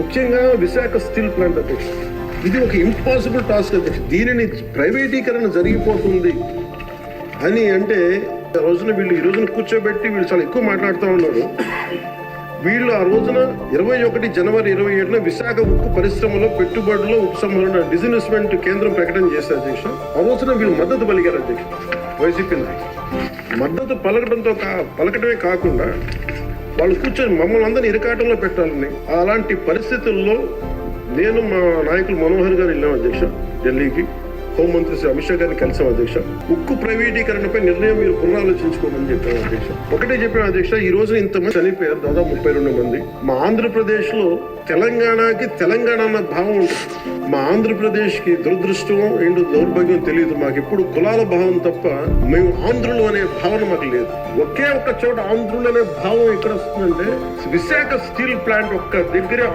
ముఖ్యంగా Visakha steel plant అధ్యక్ష ఇది ఒక ఇంపాసిబుల్ టాస్క్ అధ్యక్ష దీనిని ప్రైవేటీకరణ జరిగిపోతుంది అని అంటే రోజున వీళ్ళు ఈ రోజున కూర్చోబెట్టి వీళ్ళు చాలా ఎక్కువ మాట్లాడుతూ ఉన్నారు. వీళ్ళు ఆ రోజున ఇరవై ఒకటి జనవరి ఇరవై ఏడున విశాఖ ఉక్కు పరిశ్రమలో పెట్టుబడులు ఉపసంహరణ డిజిన్వెస్ట్మెంట్ కేంద్రం ప్రకటన చేశారు అధ్యక్ష. ఆ రోజున వీళ్ళు మద్దతు పలికారు అధ్యక్ష వైసీపీ మద్దతు పలకడంతో కా పలకటమే కాకుండా వాళ్ళు కూర్చొని మమ్మల్ని అందరినీ ఇరకాటంలో పెట్టాలని. అలాంటి పరిస్థితుల్లో నేను మా నాయకులు మనోహర్ గారు వెళ్ళాం అధ్యక్ష ఢిల్లీకి. హోంమంత్రి శ్రీ అమిత్ షా గారిని కలిసాం అధ్యక్ష. ఉక్కు ప్రైవేటీకరణపై నిర్ణయం మీరు పునరాలోచించుకోమని చెప్పాను అధ్యక్ష. ఒకటే చెప్పాను అధ్యక్ష ఈ రోజున ఇంతమంది చనిపోయారు దాదాపు ముప్పై రెండు మంది. మా ఆంధ్రప్రదేశ్లో తెలంగాణకి తెలంగాణ అన్న భావం ఉంటుంది. మా ఆంధ్రప్రదేశ్కి దురదృష్టం ఏంటో దౌర్భాగ్యం తెలియదు మాకు ఎప్పుడు కులాల భావం తప్ప మేము ఆంధ్రులు అనే భావన మాకు లేదు. ఒకే ఒక్క చోట ఆంధ్రులు అనే భావం ఎక్కడ వస్తుందంటే విశాఖ స్టీల్ ప్లాంట్ ఒక్క దగ్గరే